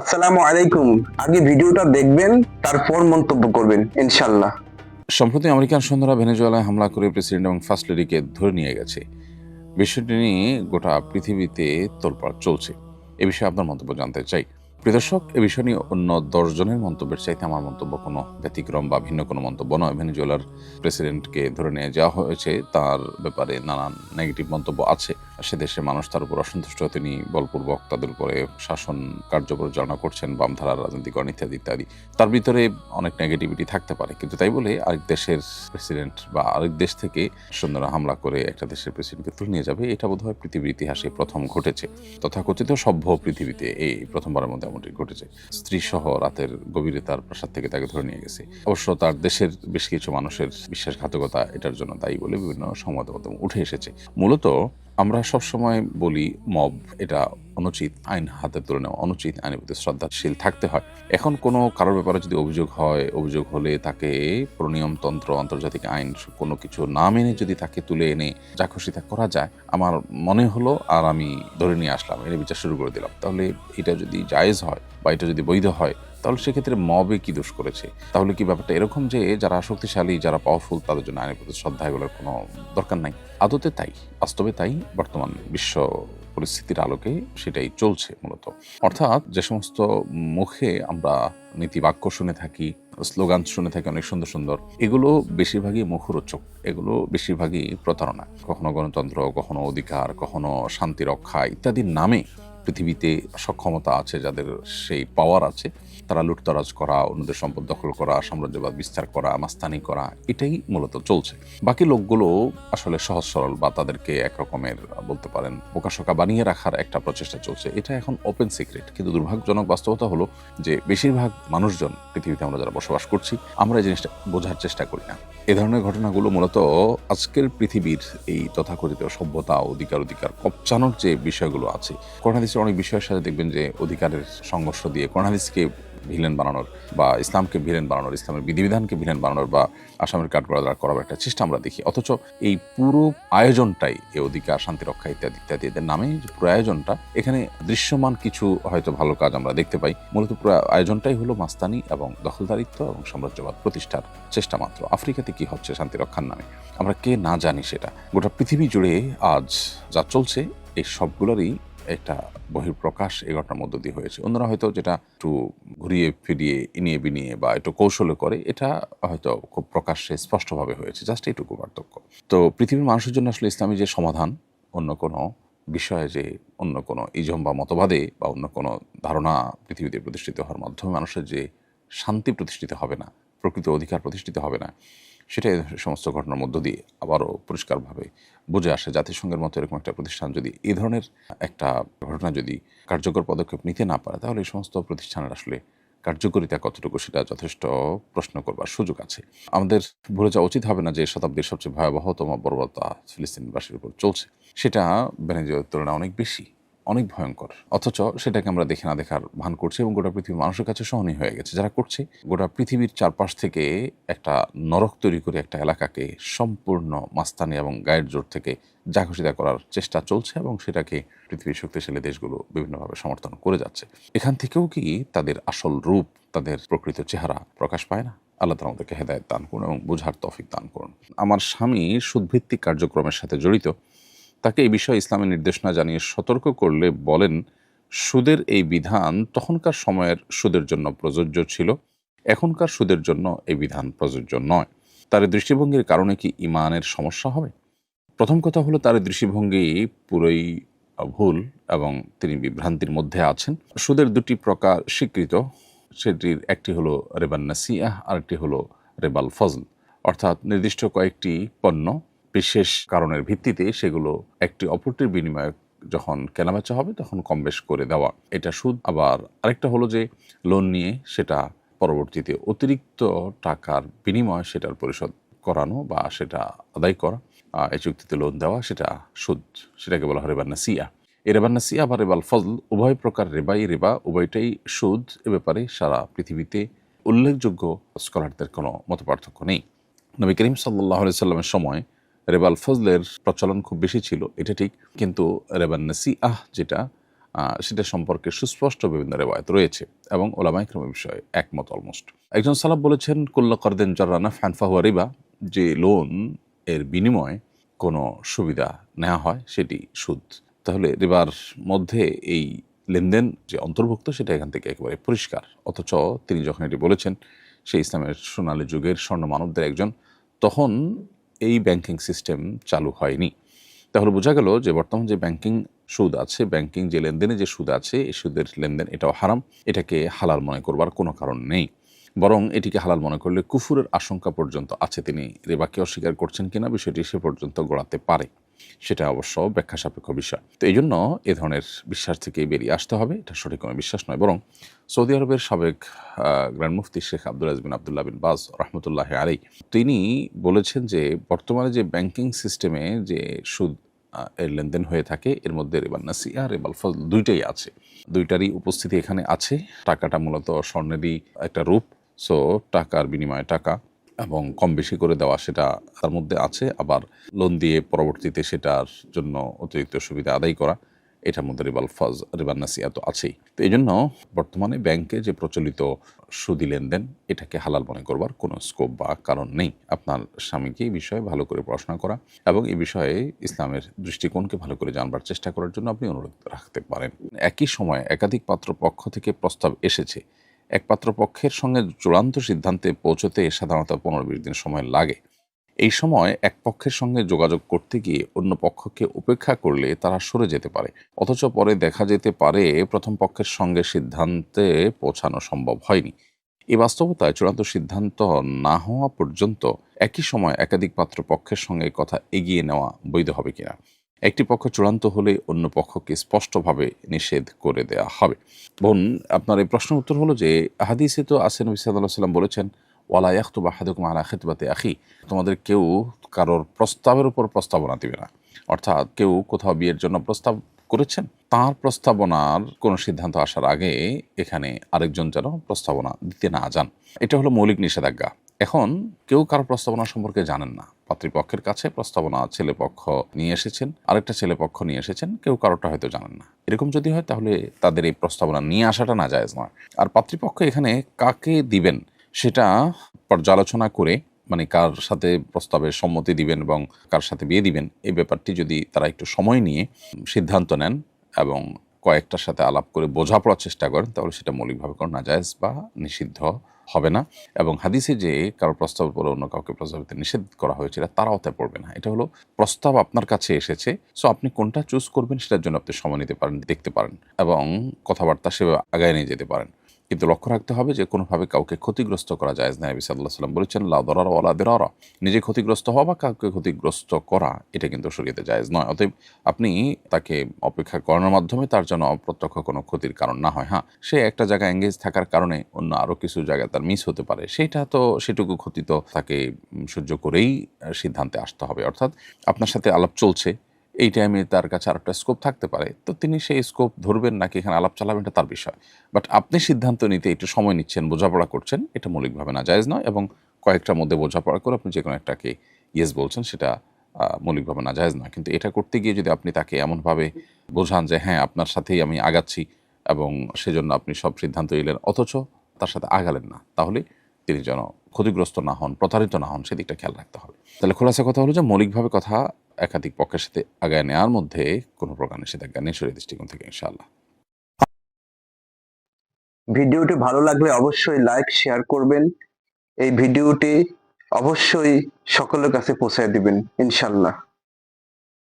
আসসালামু আলাইকুম। আগে ভিডিওটা দেখবেন, তারপর মন্তব্য করবেন ইনশাল্লাহ সম্প্রতি আমেরিকান সৈন্যরা ভেনেজুয়েলায় হামলা করে প্রেসিডেন্ট এবং ফার্স্ট লেডিকে ধরে নিয়ে গেছে। বিষয়টি নিয়ে গোটা পৃথিবীতে তোলপাড় চলছে। এ বিষয়ে আপনার মন্তব্য জানতে চাই। প্রিয় দর্শক, এ বিষয় নিয়ে অন্য দশজনের মন্তব্যের চাইতে আমার মন্তব্য কোনো ব্যতিক্রম বা ভিন্ন কোনো মন্তব্য নয়। ভেনেজুয়েলার প্রেসিডেন্টকে ধরে নিয়ে যাওয়া হয়েছে, তার ব্যাপারে নানান নেগেটিভ মন্তব্য আছে। সে দেশের মানুষ তার উপর অসন্তুষ্ট তিনি বলপূর্বক তাদের উপরে শাসন কার্য পরিচালনা করছেন, বামধারার রাজনীতিকরণ ইত্যাদি ইত্যাদি। তার ভিতরে অনেক নেগেটিভিটি থাকতে পারে। কিন্তু তাই বলে আরেক দেশের প্রেসিডেন্ট বা আরেক দেশ থেকে সৈন্যরা হামলা করে একটা দেশের প্রেসিডেন্টকে তুলে নিয়ে যাবে, এটা বোধহয় পৃথিবীর ইতিহাসে প্রথম ঘটেছে। তথাকথিত সভ্য পৃথিবীতে এই প্রথমবারের মধ্যে এমনটি ঘটেছে। স্ত্রী সহ রাতের গভীরে তার প্রাসাদ থেকে তাকে ধরে নিয়ে গেছে। অবশ্য তার দেশের বেশ কিছু মানুষের বিশ্বাসঘাতকতা এটার জন্য দায়ী বলে বিভিন্ন সংবাদ মাধ্যমে উঠে এসেছে। মূলত আমরা সবসময় বলি, মব এটা অনুচিত আইন হাতে তুলে নেওয়া, অনুচিত আইনের প্রতি শ্রদ্ধাশীল থাকতে হয়। এখন কোনো কারোর ব্যাপারে যদি অভিযোগ হয়, অভিযোগ হলে তাকে প্রনিয়মতন্ত্র আন্তর্জাতিক আইন কোনো কিছু না মেনে যদি তাকে তুলে এনে যা খুশি তা করা যায়, আমার মনে হলো আর আমি ধরে নিয়ে আসলাম, এনে বিচার শুরু করে দিলাম। তাহলে এটা যদি জায়েজ হয় বা এটা যদি বৈধ হয়, তাহলে সেক্ষেত্রে মবে কি দোষ করেছে? তাহলে কি ব্যাপারটা এরকম যে যারা শক্তিশালী, যারা পাওয়ারফুল তাদের জন্য আইনের প্রতি শ্রদ্ধা এগুলোর কোনো দরকার নাই? আদতে তাই, বাস্তবে তাই, বর্তমান বিশ্ব পরিস্থিতির আলোকে সেটাই চলছে মূলত। অর্থাৎ যে সমস্ত মুখে আমরা নীতি বাক্য শুনে থাকি, স্লোগান শুনে থাকি অনেক সুন্দর সুন্দর, এগুলো বেশিরভাগই মুখরোচক, এগুলো বেশিরভাগই প্রতারণা। কখনো গণতন্ত্র, কখনো অধিকার, কখনো শান্তি রক্ষা ইত্যাদির নামে পৃথিবীতে সক্ষমতা আছে, যাদের সেই পাওয়ার আছে, তারা লুটতরাজ করা, অন্যদের সম্পদ দখল করা, সাম্রাজ্যবাদ বিস্তার করা, মাস্তানি করা, এটাই মূলত চলছে। বাকি লোকগুলো আসলে সহজ সরল বা তাদেরকে একরকমের, বলতে পারেন, বোকাশোকা বানিয়ে রাখার একটা প্রচেষ্টা চলছে। এটা এখন ওপেন সিক্রেট কিন্তু দুর্ভাগ্যজনক বাস্তবতা হলো যে, বেশিরভাগ মানুষজন পৃথিবীতে আমরা যারা বসবাস করছি, আমরা এই জিনিসটা বোঝার চেষ্টা করি না। এ ধরনের ঘটনাগুলো মূলত আজকের পৃথিবীর এই তথাকথিত সভ্যতা, অধিকার অধিকার কপচানোর যে বিষয়গুলো আছে করোনাদিসের অনেক বিষয়ের সাথে দেখবেন যে অধিকারের সংঘর্ষ দিয়ে করোনাদিসকে ভিলেন বানানোর বা ইসলামকে ভিলেন বানানোর, ইসলামের বিধিবিধানকে ভিলেন বানানোর বা আসামের কাঠগড়া করার একটা চেষ্টা আমরা দেখি। অথচ এই পুরো আয়োজনটাই এ অধিকার, শান্তি রক্ষা ইত্যাদি ইত্যাদি এদের নামে পুরো আয়োজনটা, এখানে দৃশ্যমান কিছু হয়তো ভালো কাজ আমরা দেখতে পাই। মূলত পুরো আয়োজনটাই হলো মাস্তানি এবং দখলদারিত্ব এবং সাম্রাজ্যবাদ প্রতিষ্ঠার চেষ্টা মাত্র। আফ্রিকাতে কি হচ্ছে শান্তি রক্ষার নামে? আমরা কে না জানি সেটা। গোটা পৃথিবী জুড়ে আজ যা চলছে, এই সবগুলোরই একটা বহির্প্রকাশ এই ঘটনার মধ্য দিয়ে হয়েছে। অন্যরা হয়তো যেটা একটু ঘুরিয়ে ফিরিয়ে, ইনিয়ে বিনিয়ে বা একটু কৌশলে করে, এটা হয়তো খুব প্রকাশ্যে স্পষ্টভাবে হয়েছে। জাস্ট এইটুকু পার্থক্য। তো পৃথিবীর মানুষের জন্য আসলে ইসলামী যে সমাধান, অন্য কোনো বিষয়ে যে অন্য কোনো ইজম বা মতবাদে বা অন্য কোনো ধারণা পৃথিবীতে প্রতিষ্ঠিত হওয়ার মাধ্যমে মানুষের যে শান্তি প্রতিষ্ঠিত হবে না, প্রকৃত অধিকার প্রতিষ্ঠিত হবে না সেটা এই সমস্ত ঘটনার মধ্য দিয়ে আবারও পরিষ্কারভাবে বুঝে আসে জাতিসংঘের মতো এরকম একটা প্রতিষ্ঠান যদি এই ধরনের একটা ঘটনা যদি কার্যকর পদক্ষেপ নিতে না পারে, তাহলে এই সমস্ত প্রতিষ্ঠানের আসলে কার্যকরিতা কতটুকু সেটা যথেষ্ট প্রশ্ন করবার সুযোগ আছে। আমাদের ভুলে যাওয়া উচিত হবে না যে শতাব্দীর সবচেয়ে ভয়াবহতম বর্বরতা ফিলিস্তিনবাসীর উপর চলছে। সেটা ভেনেজুয়েলার তুলনায় অনেক বেশি। অনেক ভয়ঙ্কর। অথচ সেটাকে আমরা দেখে না দেখার ভান করছি এবং গোটা পৃথিবীর মানুষের কাছে সহনীয় হয়ে গেছে। যারা করছে, গোটা পৃথিবীর চারপাশ থেকে একটা নরক তৈরি করে একটা এলাকাকে সম্পূর্ণ মাস্তানি এবং গায়ের জোর থেকে জাঘোষিতা করার চেষ্টা চলছে এবং সেটাকে পৃথিবীর শক্তিশালী দেশগুলো বিভিন্নভাবে সমর্থন করে যাচ্ছে। এখান থেকেও কি তাদের আসল রূপ, তাদের প্রকৃত চেহারা প্রকাশ পায় না? আল্লাহ তালা আমাদেরকে হেদায়ত দান করুন এবং বোঝার তফিক দান করুন। আমার স্বামী সুদভিত্তিক কার্যক্রমের সাথে জড়িত। তাকে এই বিষয়ে ইসলামের নির্দেশনা জানিয়ে সতর্ক করলে বলেন, সুদের এই বিধান তখনকার সময়ের সুদের জন্য প্রযোজ্য ছিল, এখনকার সুদের জন্য এই বিধান প্রযোজ্য নয়। তার দৃষ্টিভঙ্গির কারণে কি ইমানের সমস্যা হবে? প্রথম কথা হলো, তার দৃষ্টিভঙ্গি পুরোই ভুল এবং তিনি বিভ্রান্তির মধ্যে আছেন। সুদের দুটি প্রকার স্বীকৃত, সেটির একটি হলো রেবান নাসিয়াহ, আরেকটি হলো রেবাল ফজল। অর্থাৎ নির্দিষ্ট কয়েকটি পণ্য বিশেষ কারণের ভিত্তিতে সেগুলো একটি অপরটির বিনিময়ে যখন কেনাবেচা হবে, তখন কম বেশ করে দেওয়া। এটা সুদ। আবার আরেকটা হলো যে লোন নিয়ে সেটা পরবর্তীতে অতিরিক্ত টাকার বিনিময়ে সেটার পরিশোধ করানো বা সেটা আদায় করা। এই চুক্তিতে লোন দেওয়া, সেটা সুদ। সেটাকে বলা হয় রেবান্না সিয়া এই রেবান্না সিয়া বা রেবাল ফজল উভয় প্রকার রেবাই, রেবা উভয়টাই সুদ। এ ব্যাপারে সারা পৃথিবীতে উল্লেখযোগ্য স্কলারদের কোনো মত পার্থক্য নেই। নবী করিম সাল্লাহ সাল্লামের সময় রেবাল ফজলের প্রচলন খুব বেশি ছিল, এটা ঠিক। কিন্তু রেবান নাসি, আহ, যেটা সেটা সম্পর্কে সুস্পষ্ট বিভিন্ন রেবায়ত রয়েছে এবং ওলামাই ক্রম বিষয়ে একমত অলমোস্ট একজন সালাব বলেছেন, কুল্লা করদেন জরানা ফ্যানফাহুয়া রিবা যে লোন এর বিনিময়ে কোনো সুবিধা নেওয়া হয়, সেটি সুদ। তাহলে রিবার মধ্যে এই লেনদেন যে অন্তর্ভুক্ত, সেটা এখান থেকে একেবারে পরিষ্কার। অথচ তিনি যখন এটি বলেছেন, সেই ইসলামের সোনালী যুগের স্বর্ণ মানবদের একজন, তখন এই ব্যাংকিং সিস্টেম চালু হয়নি। তাহলে বোঝা গেল যে বর্তমান যে ব্যাংকিং সুদ আছে, ব্যাংকিং যে লেনদেনে যে সুদ আছে, এই সুদের লেনদেন এটাও হারাম, এটাকে হালাল মনে করবার কোনো কারণ নেই। বরং এটিকে হালাল মনে করলে কুফুরের আশঙ্কা পর্যন্ত আছে। তিনি রেবাকে অস্বীকার করছেন কিনা বিষয়টি সে পর্যন্ত গড়াতে পারে। সেটা অবশ্য ব্যাখ্যা সাপেক্ষ বিষয়। তো এই জন্য এ ধরনের বিশ্বাস থেকে বেরিয়ে আসতে হবে, এটা সঠিক কোনো বিশ্বাস নয়। বরং সৌদি আরবের সাবেক গ্র্যান্ড মুফতি শেখ আব্দুল আজ বিন আবদুল্লাহ বিন বাজ রহমতুল্লাহ আলী তিনি বলেছেন যে বর্তমানে যে ব্যাংকিং সিস্টেমে যে সুদ এর লেনদেন হয়ে থাকে, এর মধ্যে রেবাল নাসিয়া রেবাল ফল দুইটাই আছে। দুইটারই উপস্থিতি এখানে আছে। টাকাটা মূলত স্বর্ণেরই একটা রূপ। সো টাকার বিনিময়ে টাকা। এবং কম বেশি করে দেওয়া সেটা তার মধ্যে আছে। আবার লোন দিয়ে পরবর্তীতে সেটার জন্য অতিরিক্ত সুবিধা আদায় করা, এটার মধ্যে রিবাল ফজ, রিবাল নাসিয়া তো আছেই। তো এই জন্য বর্তমানে ব্যাংকে যে প্রচলিত সুদি লেনদেন, এটাকে হালাল মনে করবার কোনো স্কোপ বা কারণ নেই। আপনার স্বামীকে এই বিষয়ে ভালো করে পড়াশোনা করা এবং এই বিষয়ে ইসলামের দৃষ্টিকোণকে ভালো করে জানবার চেষ্টা করার জন্য আপনি অনুরোধ রাখতে পারেন। একই সময়ে একাধিক পাত্র পক্ষ থেকে প্রস্তাব এসেছে এক পাত্র পক্ষের সঙ্গে চূড়ান্ত সিদ্ধান্তে পৌঁছতে সাধারণত পনেরো বিশ দিন সময় লাগে। এই সময় এক পক্ষের সঙ্গে যোগাযোগ করতে গিয়ে অন্য পক্ষকে উপেক্ষা করলে তারা সরে যেতে পারে। অথচ পরে দেখা যেতে পারে প্রথম পক্ষের সঙ্গে সিদ্ধান্তে পৌঁছানো সম্ভব হয়নি। এই বাস্তবতায় চূড়ান্ত সিদ্ধান্ত না হওয়া পর্যন্ত একই সময় একাধিক পাত্র পক্ষের সঙ্গে কথা এগিয়ে নেওয়া বৈধ হবে কিনা। একটি পক্ষ চূড়ান্ত হলে অন্য পক্ষকে স্পষ্টভাবে নিষেধ করে দেয়া হবে। বোন, আপনার এই প্রশ্নের উত্তর হলো যে, হাদিসে তো আসেন নবী সাল্লাহ সাল্লাম বলেছেন, ওয়ালা ইয়াখতু বা হাদুকুম আলা খেতবাতে আখি। তোমাদের কেউ কারোর প্রস্তাবের উপর প্রস্তাবনা দিবে না। অর্থাৎ কেউ কোথাও বিয়ের জন্য প্রস্তাব করেছেন, তার প্রস্তাবনার কোনো সিদ্ধান্ত আসার আগে এখানে আরেকজন যেন প্রস্তাবনা দিতে না যান। এটা হলো মৌলিক নিষেধাজ্ঞা। এখন কেউ কারও প্রস্তাবনা সম্পর্কে জানেন না। পাত্রীপক্ষের কাছে প্রস্তাবনা ছেলেপক্ষ নিয়ে এসেছেন, আরেকটা ছেলেপক্ষ নিয়ে এসেছেন, কেউ কারোটা হয়তো জানেন না। এরকম যদি হয় তাহলে তাদের এই প্রস্তাবনা নিয়ে আসাটা না জায়েজ নয়। আর পাত্রীপক্ষ এখানে কাকে দিবেন সেটা পর্যালোচনা করে মানে কার সাথে প্রস্তাবে সম্মতি দিবেন এবং কার সাথে বিয়ে দিবেন এই ব্যাপারটি যদি তারা একটু সময় নিয়ে সিদ্ধান্ত নেন এবং কয়েকটার সাথে আলাপ করে বোঝাপড়ার চেষ্টা করেন, তাহলে সেটা মৌলিকভাবে কোনো নাজায়জ বা নিষিদ্ধ হবে না। এবং হাদিসে যে কারও প্রস্তাবের পরে অন্য কাউকে প্রস্তাব দিতে নিষেধ করা হয়েছিল তারাও তা পড়বে না। এটা হলো প্রস্তাব আপনার কাছে এসেছে সো আপনি কোনটা চুজ করবেন সেটার জন্য আপনি সময় নিতে পারেন, দেখতে পারেন এবং কথাবার্তা সেভাবে আগায় নিয়ে যেতে পারেন। কিন্তু লক্ষ্য রাখতে হবে যে কোনোভাবে কাউকে ক্ষতিগ্রস্ত করা যায় না। নবী সাল্লাহ সাল্লাম বলেছেন, লা দরার ওয়ালা দেরারা। নিজে ক্ষতিগ্রস্ত হওয়া বা কাউকে ক্ষতিগ্রস্ত করা, এটা কিন্তু শরীয়তে জায়েজ নয়। অতএব আপনি তাকে অপেক্ষা করানোর মাধ্যমে তার জন্য অপ্রত্যক্ষ কোনো ক্ষতির কারণ না হয়। হ্যাঁ সে একটা জায়গায় এঙ্গেজ থাকার কারণে অন্য আরও কিছু জায়গায় তার মিস হতে পারে। সেটা তো, সেটুকু ক্ষতি তো তাকে সহ্য করেই সিদ্ধান্তে আসতে হবে। অর্থাৎ আপনার সাথে আলাপ চলছে এই টাইমে তার কাছে আর একটা স্কোপ থাকতে পারে। তো তিনি সেই স্কোপ ধরবেন নাকি এখানে আলাপ চালাবেন তার বিষয়। বাট আপনি সিদ্ধান্ত নিতে একটু সময় নিচ্ছেন, বোঝাপড়া করছেন, এটা মৌলিকভাবে না জায়জ নয় এবং কয়েকটার মধ্যে বোঝাপড়া করে আপনি যে কোনো একটাকে ইয়েস বলছেন সেটা মৌলিকভাবে না জায়েজ নয়। কিন্তু এটা করতে গিয়ে যদি আপনি তাকে এমনভাবে বোঝান যে হ্যাঁ আপনার সাথেই আমি আগাচ্ছি এবং সেজন্য আপনি সব সিদ্ধান্ত নিলেন, অথচ তার সাথে আগালেন না, তাহলে তিনি যেন ক্ষতিগ্রস্ত না হন, প্রতারিত না হন, সেদিকটা খেয়াল রাখতে হবে। তাহলে খোলাসা কথা হলো যে মৌলিকভাবে কথা একাধিক পক্ষের সাথে আগায় নেওয়ার মধ্যে কোনো প্রকার নিষেধাজ্ঞা নেই শরীর দৃষ্টিকোণ থেকে, ইনশাআল্লাহ। ভিডিওটি ভালো লাগলে অবশ্যই লাইক, শেয়ার করবেন। এই ভিডিওটি অবশ্যই সকলের কাছে পৌঁছায় দিবেন ইনশাল্লাহ